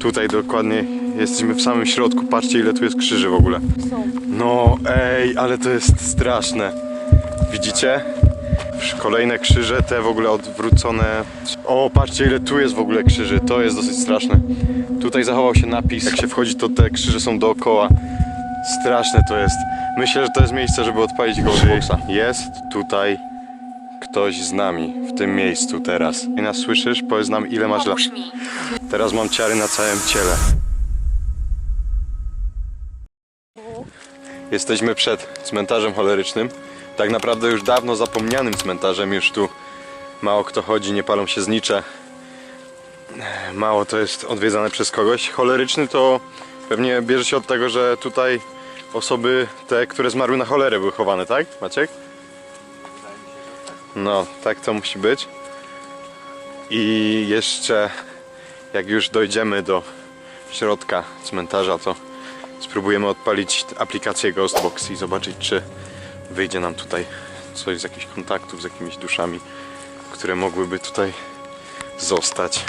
Tutaj dokładnie jesteśmy w samym środku. Patrzcie ile tu jest krzyży w ogóle. No ej, ale to jest straszne. Widzicie? Kolejne krzyże, te w ogóle odwrócone. O, patrzcie ile tu jest w ogóle krzyży. To jest dosyć straszne. Tutaj zachował się napis. Jak się wchodzi, to te krzyże są dookoła. Straszne to jest. Myślę, że to jest miejsce, żeby odpalić Ghostboxa. Jest tutaj ktoś z nami w tym miejscu teraz. I nas słyszysz? Powiedz nam ile masz lat. Pomóż mi. Teraz mam ciary na całym ciele. Jesteśmy przed cmentarzem cholerycznym. Tak naprawdę już dawno zapomnianym cmentarzem. Już tu mało kto chodzi, nie palą się znicze. Mało to jest odwiedzane przez kogoś. Choleryczny to pewnie bierze się od tego, że tutaj osoby te, które zmarły na cholerę były chowane, tak Maciek? No, tak to musi być. I jeszcze jak już dojdziemy do środka cmentarza, to spróbujemy odpalić aplikację Ghostbox i zobaczyć, czy wyjdzie nam tutaj coś z jakichś kontaktów z jakimiś duszami, które mogłyby tutaj zostać.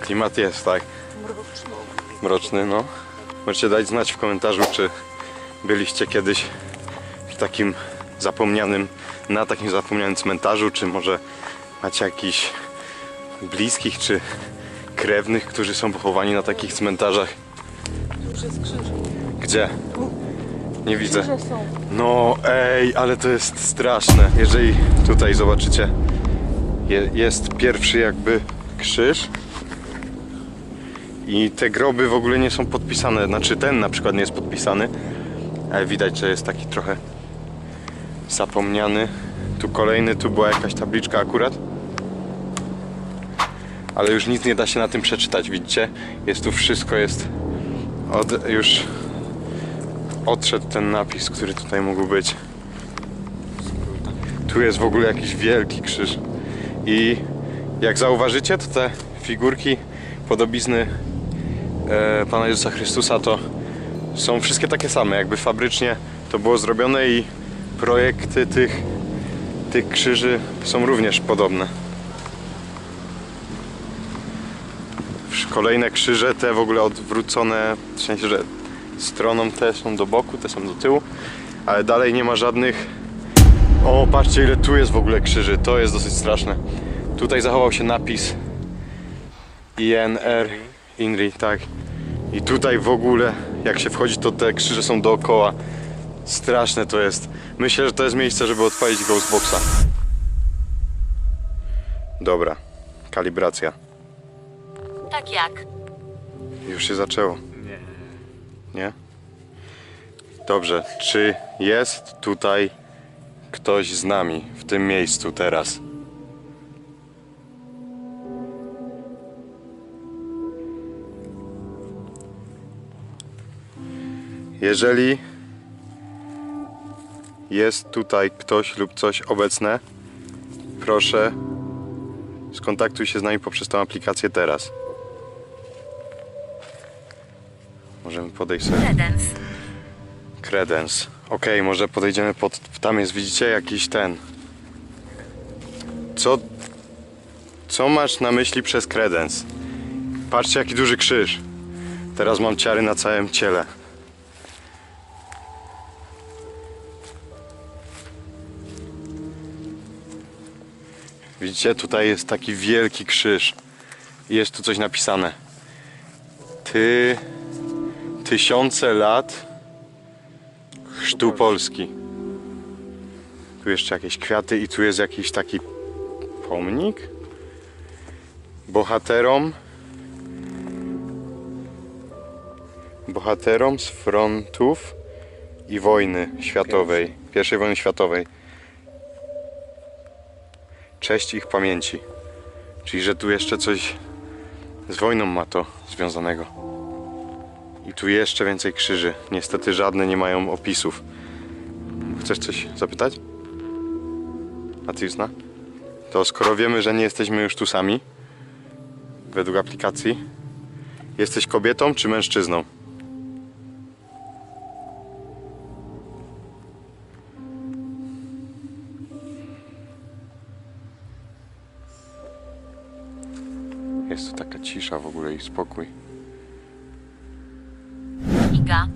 Klimat jest, tak? Mroczny, no. Możecie dać znać w komentarzu, czy byliście kiedyś w takim zapomnianym, na takim zapomnianym cmentarzu, czy może macie jakiś bliskich czy krewnych, którzy są pochowani na takich cmentarzach. Już jest krzyż. Gdzie? Nie widzę. No ej, ale to jest straszne. Jeżeli tutaj zobaczycie, je, jest pierwszy jakby krzyż i te groby w ogóle nie są podpisane. Znaczy ten na przykład nie jest podpisany, ale widać, że jest taki trochę zapomniany. Tu kolejny, tu była jakaś tabliczka akurat. Ale już nic nie da się na tym przeczytać, widzicie? Jest tu wszystko, jest od, już odszedł ten napis, który tutaj mógł być. Tu jest w ogóle jakiś wielki krzyż. I jak zauważycie, to te figurki, podobizny e, Pana Jezusa Chrystusa to są wszystkie takie same, jakby fabrycznie to było zrobione i projekty tych, tych krzyży są również podobne. Kolejne krzyże, te w ogóle odwrócone, w sensie, że stroną te są do boku, te są do tyłu, ale dalej nie ma żadnych. O, patrzcie ile tu jest w ogóle krzyży, to jest dosyć straszne. Tutaj zachował się napis INR, INRI, tak. I tutaj w ogóle, jak się wchodzi, to te krzyże są dookoła. Straszne to jest. Myślę, że to jest miejsce, żeby odpalić Ghostboxa. Dobra, kalibracja. Tak jak? Już się zaczęło. Nie. Dobrze, czy jest tutaj ktoś z nami w tym miejscu teraz? Jeżeli jest tutaj ktoś lub coś obecne, proszę skontaktuj się z nami poprzez tę aplikację teraz. Możemy podejść sobie. Credence. Kredens. Okej, może podejdziemy pod. Tam jest, widzicie, jakiś ten. Co. Co masz na myśli przez kredens? Patrzcie, jaki duży krzyż. Teraz mam ciary na całym ciele. Widzicie, tutaj jest taki wielki krzyż. Jest tu coś napisane. Ty. Tysiące lat chrztu Polski. Tu jeszcze jakieś kwiaty i tu jest jakiś taki pomnik bohaterom bohaterom z frontów i wojny światowej, pierwszej wojny światowej. Cześć ich pamięci. Czyli, że tu jeszcze coś z wojną ma to związanego. I tu jeszcze więcej krzyży. Niestety żadne nie mają opisów. Chcesz coś zapytać? A ty zna? To skoro wiemy, że nie jesteśmy już tu sami, według aplikacji, jesteś kobietą czy mężczyzną? Jest tu taka cisza w ogóle i spokój. Iga.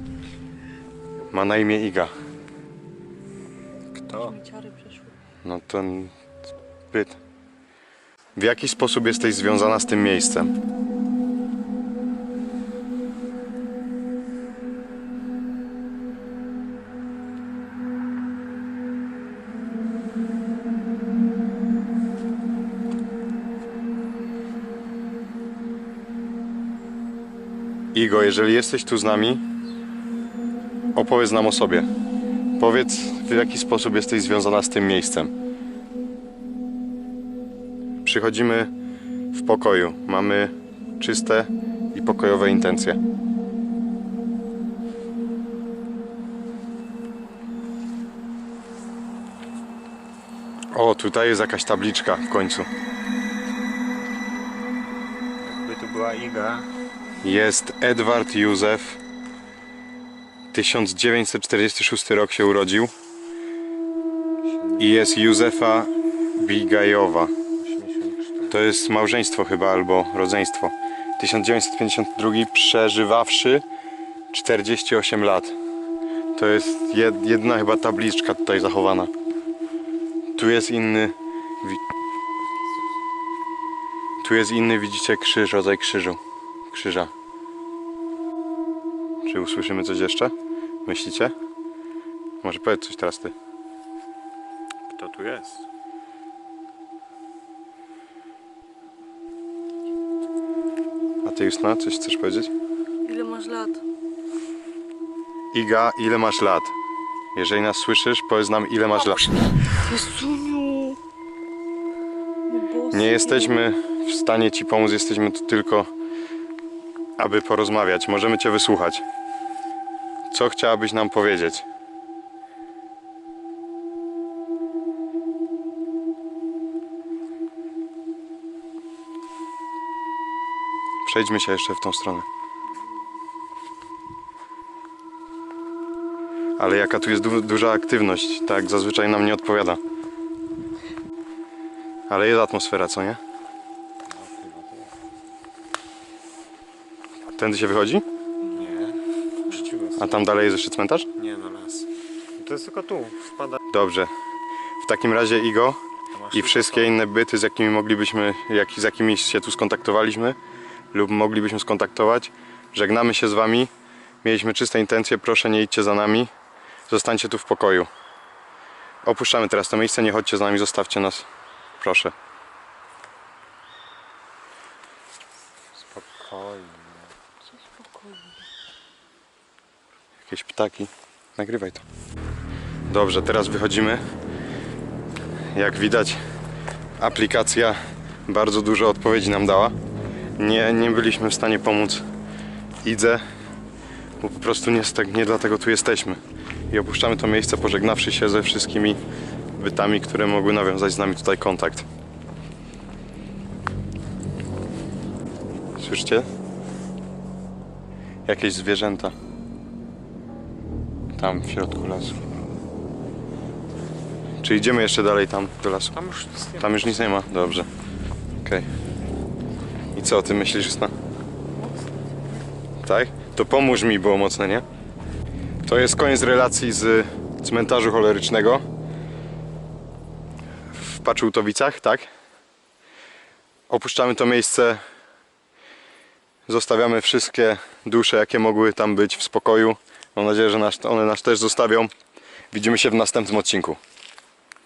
Ma na imię Iga. Kto? No ten byt. W jaki sposób jesteś związana z tym miejscem? Igo, jeżeli jesteś tu z nami, opowiedz nam o sobie. Powiedz, w jaki sposób jesteś związana z tym miejscem. Przychodzimy w pokoju. Mamy czyste i pokojowe intencje. O, tutaj jest jakaś tabliczka w końcu. Jakby tu była Iga, Jest Edward Józef. 1946 rok się urodził. I jest Józefa Bigajowa. 84. To jest małżeństwo chyba albo rodzeństwo. 1952 przeżywawszy 48 lat. To jest jed, jedna chyba tabliczka tutaj zachowana. Tu jest inny. Tu jest inny, widzicie, krzyż, rodzaj krzyżu. Krzyża. Czy usłyszymy coś jeszcze? Myślicie? Może powiedz coś teraz ty. Kto tu jest? A ty Justyna, coś chcesz powiedzieć? Ile masz lat? Iga, ile masz lat? Jeżeli nas słyszysz, powiedz nam ile masz lat. Jesuniu! No. Nie jesteśmy w stanie ci pomóc, jesteśmy tu tylko, aby porozmawiać. Możemy cię wysłuchać. Co chciałabyś nam powiedzieć? Przejdźmy się jeszcze w tą stronę. Ale jaka tu jest du- duża aktywność, tak zazwyczaj nam nie odpowiada. Ale jest atmosfera, co nie? Tędy się wychodzi? Nie. A tam dalej jest jeszcze cmentarz? Nie, na las. To jest tylko tu. Wpada. Dobrze. W takim razie Igo i wszystkie inne byty, z jakimi moglibyśmy, jak, z jakimi się tu skontaktowaliśmy lub moglibyśmy skontaktować, żegnamy się z wami. Mieliśmy czyste intencje, proszę nie idźcie za nami. Zostańcie tu w pokoju. Opuszczamy teraz to miejsce, nie chodźcie z nami, zostawcie nas. Proszę. Spokojnie. Jakieś ptaki. Nagrywaj to. Dobrze, teraz wychodzimy. Jak widać, aplikacja bardzo dużo odpowiedzi nam dała. Nie, nie byliśmy w stanie pomóc Idze, bo po prostu nie, tak- nie dlatego tu jesteśmy. I opuszczamy to miejsce, pożegnawszy się ze wszystkimi bytami, które mogły nawiązać z nami tutaj kontakt. Słyszycie? Jakieś zwierzęta. Tam w środku lasu. Czy idziemy jeszcze dalej tam do lasu? Tam już nic nie ma. Tam już nic nie ma? Dobrze. Okej. I co, ty myślisz, Justyna? Tak? To pomóż mi, było mocne, nie? To jest koniec relacji z cmentarzu cholerycznego w Paczułtowicach, tak? Opuszczamy to miejsce. Zostawiamy wszystkie dusze, jakie mogły tam być w spokoju. Mam nadzieję, że one nas też zostawią. Widzimy się w następnym odcinku.